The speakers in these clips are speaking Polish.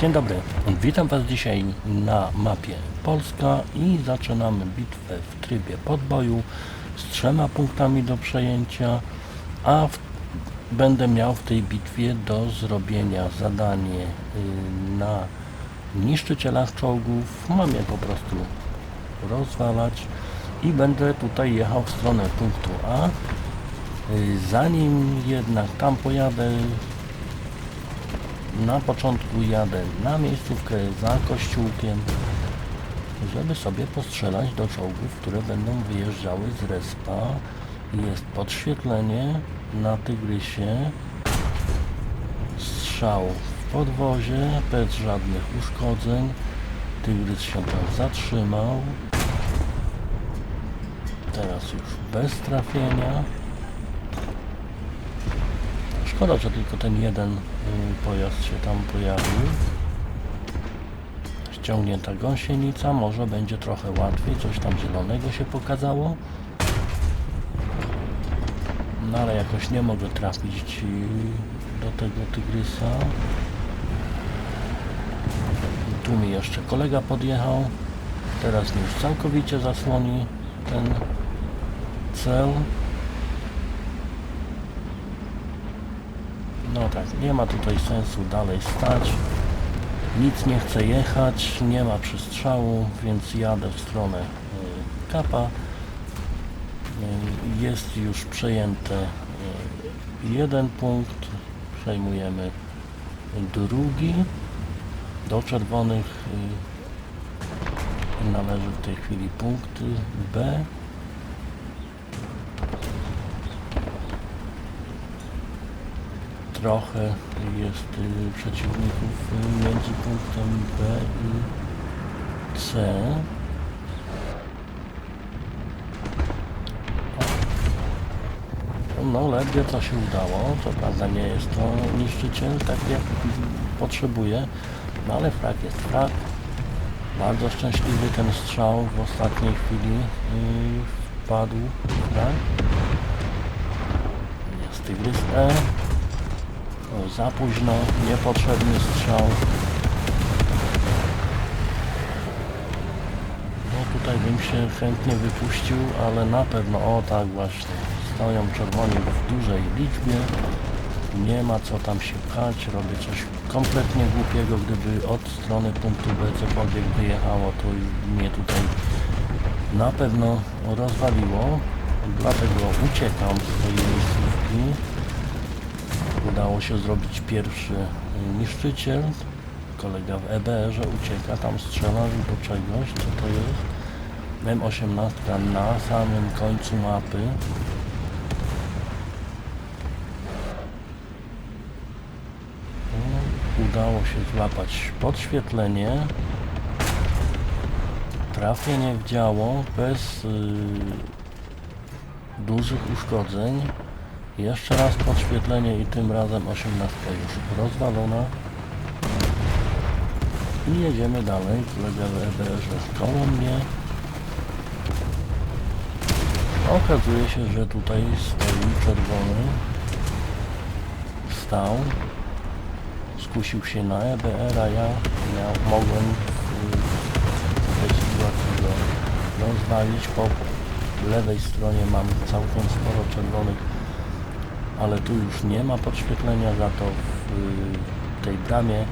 Dzień dobry, witam Was dzisiaj na mapie Polska i zaczynamy bitwę w trybie podboju z trzema punktami do przejęcia, a w, będę miał w tej bitwie do zrobienia zadanie y, na niszczycielach czołgów. Mam je po prostu rozwalać i będę tutaj jechał w stronę punktu A. Y, Zanim jednak tam pojadę, na początku jadę na miejscówkę za kościółkiem, żeby sobie postrzelać do czołgów, które będą wyjeżdżały z respa. Jest podświetlenie na tygrysie, strzał w podwozie, bez żadnych uszkodzeń. Tygrys się tam zatrzymał. Teraz już bez trafienia. Szkoda, że tylko ten jeden y, pojazd się tam pojawił. Ściągnięta gąsienica, może będzie trochę łatwiej, coś tam zielonego się pokazało. No ale jakoś nie mogę trafić y, do tego tygrysa. Tu mi jeszcze kolega podjechał. Teraz mi już całkowicie zasłoni ten cel. No tak, nie ma tutaj sensu dalej stać. Nic nie chce jechać, nie ma przystrzału, więc jadę w stronę y, kapa. Y, Jest już przejęte y, jeden punkt, przejmujemy drugi. Do czerwonych należy w tej chwili punkt B. trochę jest y, przeciwników y, między punktem B i C. No ledwie to się udało, co prawda nie jest to niszczyciel tak jak potrzebuje, no ale frak jest frak. Bardzo szczęśliwy ten strzał w ostatniej chwili yy, wpadł frak. Jest tygrys E. Za późno, niepotrzebny strzał. No tutaj bym się chętnie wypuścił, ale na pewno, o tak właśnie, stoją czerwoni w dużej liczbie. Nie ma co tam się pchać, robię coś kompletnie głupiego, gdyby od strony punktu B cokolwiek wyjechało, to mnie tutaj na pewno rozwaliło. Dlatego uciekam z tej miejscówki udało się zrobić pierwszy y, niszczyciel. Kolega w EBR-ze ucieka, tam strzela do czegoś, co to jest. M18 na samym końcu mapy. No, Udało się złapać podświetlenie. Trafienie w działo bez y, dużych uszkodzeń. Jeszcze raz podświetlenie i tym razem 18 już rozwalona. I jedziemy dalej. Kolega w EBR-ze koło mnie. Okazuje się, że tutaj stoi czerwony. Stał. Skusił się na EBR, a ja miał, mogłem w tej sytuacji go rozwalić. Po lewej stronie mam całkiem sporo czerwonych ale tu już nie ma podświetlenia, za to w y, tej bramie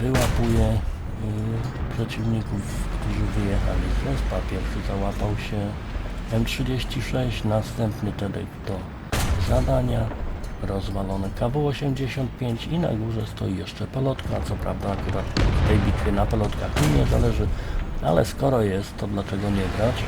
wyłapuje y, przeciwników, którzy wyjechali z respa. Pierwszy załapał się M36, następny Tedek do zadania, rozwalone KW-85 i na górze stoi jeszcze pelotka, co prawda akurat w tej bitwie na pelotkach nie zależy, ale skoro jest, to dlaczego nie grać?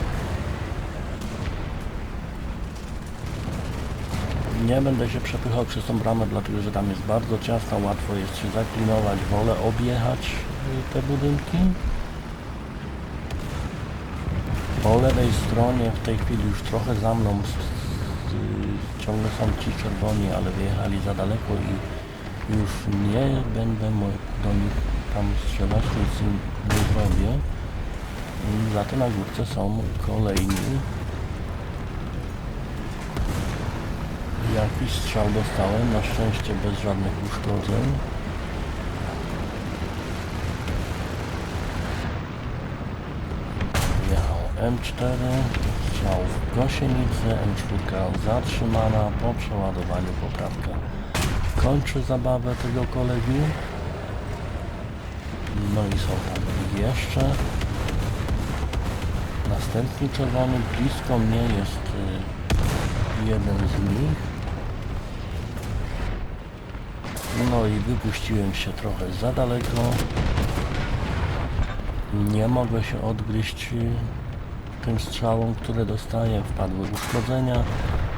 Nie będę się przepychał przez tą bramę, dlatego że tam jest bardzo ciasna, łatwo jest się zaklinować, wolę objechać y, te budynki. Po lewej stronie w tej chwili już trochę za mną ciągle są ci czerwoni, ale wyjechali za daleko i już nie będę do nich tam strzelać, nic nie zrobię. Za to na górce są kolejni Jakiś strzał dostałem, na szczęście bez żadnych uszkodzeń. Miał M4, strzał w gosienicę, M4 zatrzymana, po przeładowaniu poprawka. Kończy zabawę tego kolegi. No i są tam jeszcze. Następny czerwony blisko mnie jest y, jeden z nich. No i wypuściłem się trochę za daleko. Nie mogę się odgryźć y, tym strzałom, które dostaję. Wpadły uszkodzenia.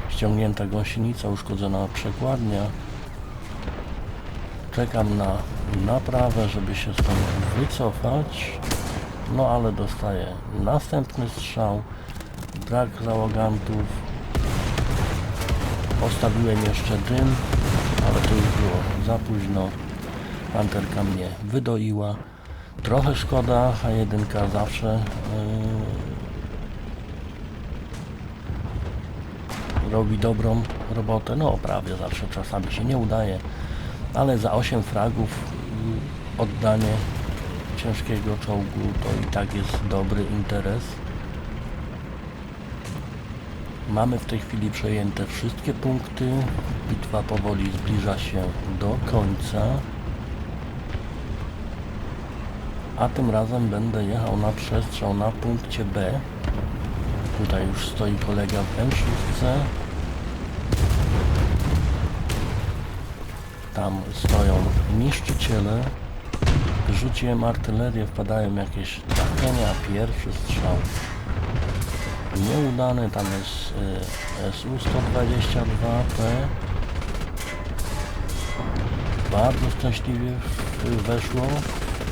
Ściągnięta gąsienica, uszkodzona przekładnia. Czekam na naprawę, żeby się stąd wycofać. No ale dostaję następny strzał. Brak załogantów. Postawiłem jeszcze dym, ale to już było za późno. Panterka mnie wydoiła. Trochę szkoda, H1 zawsze yy, robi dobrą robotę. No prawie zawsze, czasami się nie udaje ale za 8 fragów y, oddanie ciężkiego czołgu to i tak jest dobry interes. Mamy w tej chwili przejęte wszystkie punkty. Bitwa powoli zbliża się do końca. A tym razem będę jechał na przestrzał na punkcie B. Tutaj już stoi kolega w M6. Tam stoją niszczyciele. Rzuciłem artylerię, wpadają jakieś trafienia. Pierwszy strzał nieudany. Tam jest y, SU-122P. Bardzo szczęśliwie weszło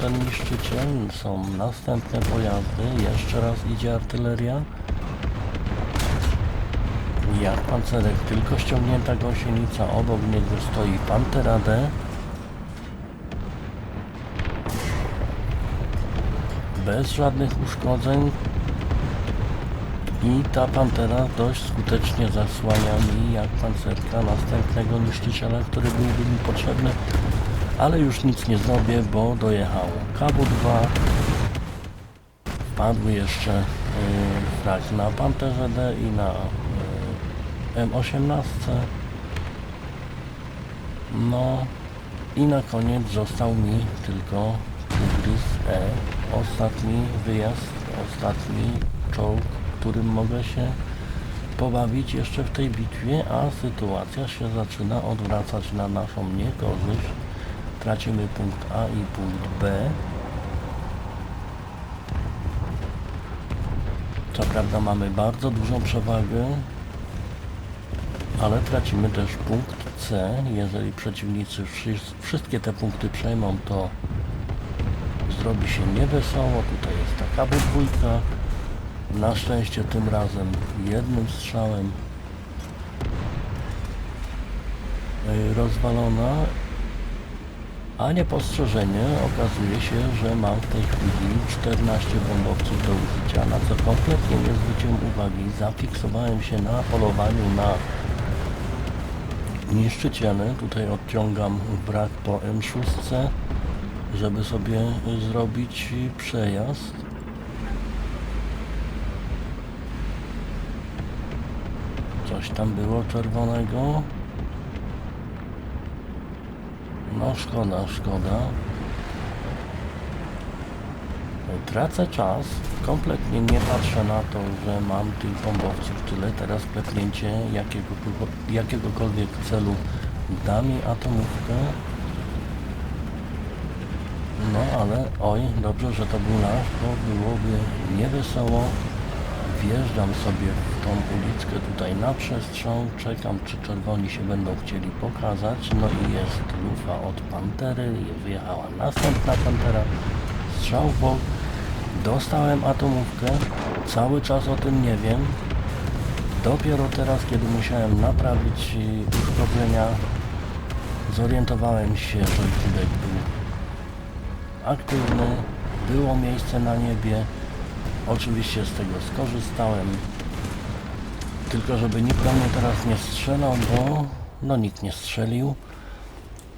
ten niszczyciel. Są następne pojazdy. Jeszcze raz idzie artyleria. Jak pancerek, tylko ściągnięta gąsienica, obok niego stoi Pantera D. Bez żadnych uszkodzeń. I ta Pantera dość skutecznie zasłania mi jak pancerka następnego niszczyciela, który byłby mi potrzebny. Ale już nic nie zrobię, bo dojechało KW2. Wpadły jeszcze yy, na Panterze D i na yy, M18. No i na koniec został mi tylko Tygrys E. Ostatni wyjazd, ostatni czołg, którym mogę się pobawić jeszcze w tej bitwie, a sytuacja się zaczyna odwracać na naszą niekorzyść. Tracimy punkt A i punkt B. Co prawda mamy bardzo dużą przewagę, ale tracimy też punkt C. Jeżeli przeciwnicy wszy- wszystkie te punkty przejmą, to zrobi się niewesoło. Tutaj jest taka dwójka. Na szczęście tym razem jednym strzałem y, rozwalona, a niepostrzeżenie okazuje się, że mam w tej chwili 14 bombowców do użycia, na co kompletnie nie zwróciłem uwagi. Zafiksowałem się na polowaniu na niszczyciele. Tutaj odciągam brak po M6, żeby sobie zrobić przejazd. Coś tam było czerwonego. No szkoda, szkoda. Tracę czas. Kompletnie nie patrzę na to, że mam tych bombowców tyle. Teraz klepnięcie jakiego, jakiegokolwiek celu da mi atomówkę. No ale oj, dobrze, że to był nasz, bo byłoby niewesoło. Wjeżdżam sobie w tą uliczkę tutaj na przestrzał, czekam czy czerwoni się będą chcieli pokazać, no i jest lufa od Pantery, wyjechała następna Pantera, strzał w bok, dostałem atomówkę, cały czas o tym nie wiem, dopiero teraz kiedy musiałem naprawić uszkodzenia, zorientowałem się, że Judek był aktywny, było miejsce na niebie, oczywiście z tego skorzystałem, tylko żeby nikt do mnie teraz nie strzelał, bo no nikt nie strzelił,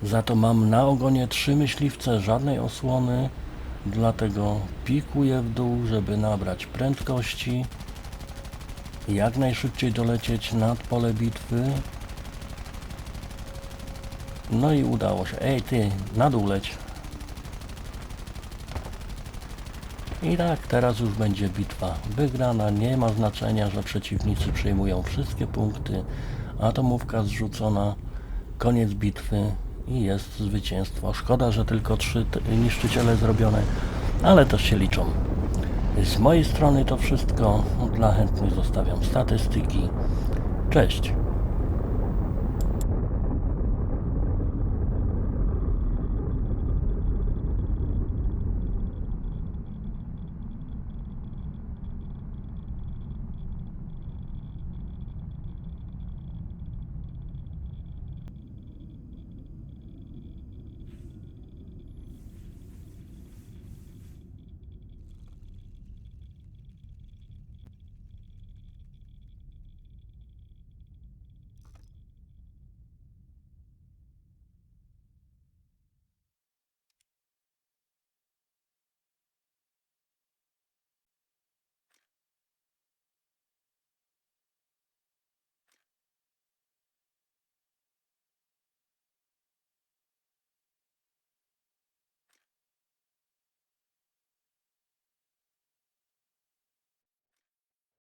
za to mam na ogonie trzy myśliwce, żadnej osłony, Dlatego pikuję w dół, żeby nabrać prędkości. Jak najszybciej dolecieć nad pole bitwy. No i udało się. Ej ty, na dół leć. I tak, teraz już będzie bitwa wygrana. Nie ma znaczenia, że przeciwnicy przyjmują wszystkie punkty. Atomówka zrzucona. Koniec bitwy i jest zwycięstwo. Szkoda, że tylko trzy niszczyciele zrobione, ale też się liczą. Z mojej strony to wszystko. Dla chętnych zostawiam statystyki. Cześć.